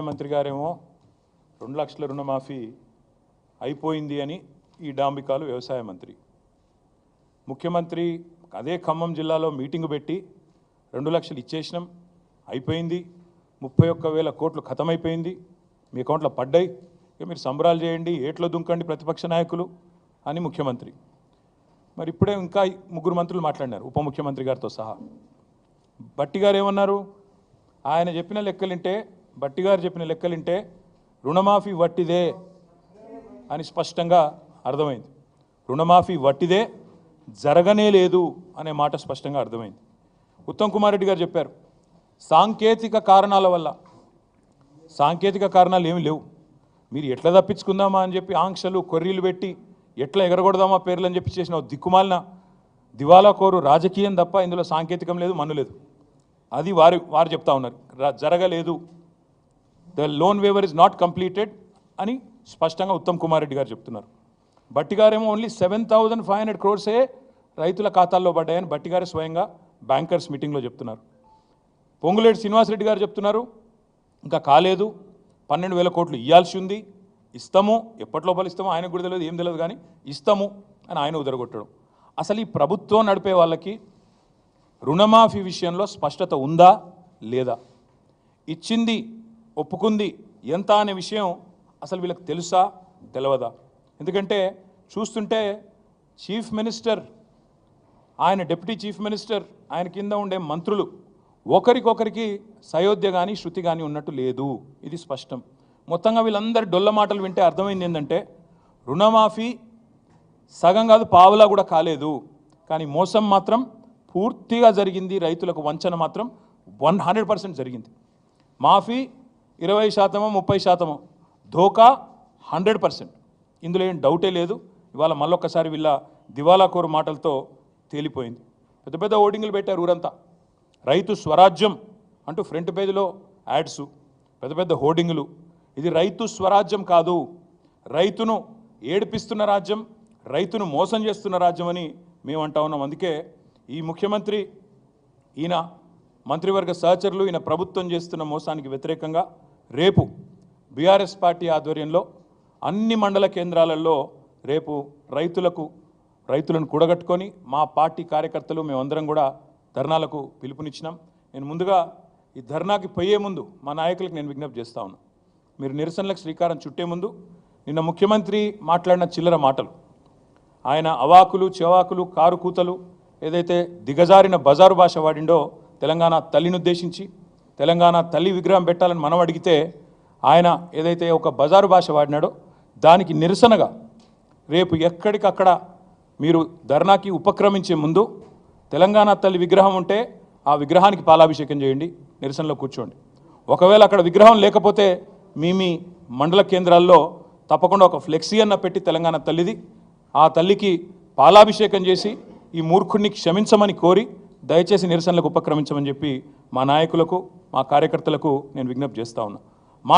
మంత్రి గారేమో రెండు లక్షల రుణమాఫీ అయిపోయింది అని ఈ డాంబికాలు వ్యవసాయ మంత్రి. ముఖ్యమంత్రి అదే ఖమ్మం జిల్లాలో మీటింగ్ పెట్టి రెండు లక్షలు ఇచ్చేసినాం అయిపోయింది. ముప్పై ఒక్క వేల కోట్లు ఖతమైపోయింది. మీ అకౌంట్లో పడ్డాయి. ఇక మీరు సంబరాలు చేయండి ఏట్లో దుంకండి ప్రతిపక్ష నాయకులు అని ముఖ్యమంత్రి. మరి ఇప్పుడే ఇంకా ముగ్గురు మంత్రులు మాట్లాడినారు ఉప ముఖ్యమంత్రి గారితో సహా. బట్టి గారు ఏమన్నారు? ఆయన చెప్పిన లెక్కలింటే బట్టి గారు చెప్పిన లెక్కలింటే రుణమాఫీ వట్టిదే అని స్పష్టంగా అర్థమైంది. రుణమాఫీ వట్టిదే జరగనే లేదు అనే మాట స్పష్టంగా అర్థమైంది. ఉత్తమ్ కుమార్ రెడ్డి గారు చెప్పారు సాంకేతిక కారణాల వల్ల సాంకేతిక కారణాలు ఏమి లేవు. మీరు ఎట్లా తప్పించుకుందామా అని చెప్పి ఆంక్షలు కొర్రీలు పెట్టి ఎట్లా ఎగరగొడదామా పేర్లు అని చెప్పి చేసిన దిక్కుమాలిన దివాలా కోరు రాజకీయం తప్ప ఇందులో సాంకేతికం లేదు మన్ను లేదు. అది వారు వారు చెప్తా ఉన్నారు. జరగలేదు the loan waiver is not completed అని స్పష్టంగా ఉత్తమ్ కుమార్ రెడ్డి గారు చెప్తున్నారు. బట్టి గారేమో only seven thousand five hundred క్రోర్సే రైతుల ఖాతాల్లో పడ్డాయని బట్టి గారు స్వయంగా బ్యాంకర్స్ మీటింగ్లో చెప్తున్నారు. పొంగులేటి శ్రీనివాసరెడ్డి గారు చెప్తున్నారు ఇంకా కాలేదు పన్నెండు వేల కోట్లు ఇవ్వాల్సి ఉంది ఇస్తాము ఎప్పట్లో లోపల ఇస్తామో ఆయనకు కూడా తెలియదు ఏం తెలియదు కానీ ఇస్తాము అని ఆయన ఉదరగొట్టడం. అసలు ఈ ప్రభుత్వం నడిపే వాళ్ళకి రుణమాఫీ విషయంలో స్పష్టత ఉందా లేదా? ఇచ్చింది ఒప్పుకుంది. ఎంత అనే విషయం అసలు వీళ్ళకి తెలుసా? తెలియదా ఎందుకంటే చూస్తుంటే చీఫ్ మినిస్టర్ ఆయన డిప్యూటీ చీఫ్ మినిస్టర్ ఆయన కింద ఉండే మంత్రులు ఒకరికొకరికి సయోధ్య కానీ శృతి కానీ ఉన్నట్టు లేదు. ఇది స్పష్టం. మొత్తంగా వీళ్ళందరి డొల్ల మాటలు వింటే అర్థమైంది ఏంటంటే రుణమాఫీ సగం కాదు పావులా కూడా కాలేదు. కానీ మోసం మాత్రం పూర్తిగా జరిగింది. రైతులకు వంచన మాత్రం వన్ హండ్రెడ్ పర్సెంట్ జరిగింది. మాఫీ ఇరవై శాతమో ముప్పై శాతమో. ధోకా హండ్రెడ్ పర్సెంట్. ఇందులో ఏం డౌటే లేదు. ఇవాళ మళ్ళొక్కసారి వీళ్ళ దివాలా కోరు మాటలతో తేలిపోయింది. పెద్ద పెద్ద ఓటింగ్లు పెట్టారు ఊరంతా. రైతు స్వరాజ్యం అంటూ ఫ్రంట్ పేజీలో యాడ్స్ పెద్ద పెద్ద హోర్డింగులు. ఇది రైతు స్వరాజ్యం కాదు. రైతును ఏడిపిస్తున్న రాజ్యం రైతును మోసం చేస్తున్న రాజ్యం అని మేము అంటా ఉన్నాం. అందుకే ఈ ముఖ్యమంత్రి ఈయన మంత్రివర్గ సహచరులు ఈయన ప్రభుత్వం చేస్తున్న మోసానికి వ్యతిరేకంగా రేపు బీఆర్ఎస్ పార్టీ ఆధ్వర్యంలో అన్ని మండల కేంద్రాలలో రేపు రైతులకు రైతులను కూడగట్టుకొని మా పార్టీ కార్యకర్తలు మేమందరం కూడా ధర్నాలకు పిలుపునిచ్చినాం. నేను ముందుగా ఈ ధర్నాకి పోయే ముందు మా నాయకులకు నేను విజ్ఞప్తి చేస్తా ఉన్నా. మీరు నిరసనలకు శ్రీకారం చుట్టే ముందు నిన్న ముఖ్యమంత్రి మాట్లాడిన చిల్లర మాటలు. ఆయన అవాకులు చెవాకులు కారు కూతలు ఏదైతే దిగజారిన బజారు భాష వాడిండో తెలంగాణ తల్లిని ఉద్దేశించి తెలంగాణ తల్లి విగ్రహం పెట్టాలని మనం అడిగితే ఆయన ఏదైతే ఒక బజారు భాష వాడినాడో దానికి నిరసనగా రేపు ఎక్కడికక్కడ మీరు ధర్నాకి ఉపక్రమించే ముందు తెలంగాణ తల్లి విగ్రహం ఉంటే ఆ విగ్రహానికి పాలాభిషేకం చేయండి నిరసనలో కూర్చోండి. ఒకవేళ అక్కడ విగ్రహం లేకపోతే మీ మీ మండల కేంద్రాల్లో తప్పకుండా ఒక ఫ్లెక్సీ అన్న పెట్టి తెలంగాణ తల్లిది ఆ తల్లికి పాలాభిషేకం చేసి ఈ మూర్ఖుణ్ణి క్షమించమని కోరి దయచేసి నిరసనలకు ఉపక్రమించమని చెప్పి మా నాయకులకు మా కార్యకర్తలకు నేను విజ్ఞప్తి చేస్తా ఉన్నా.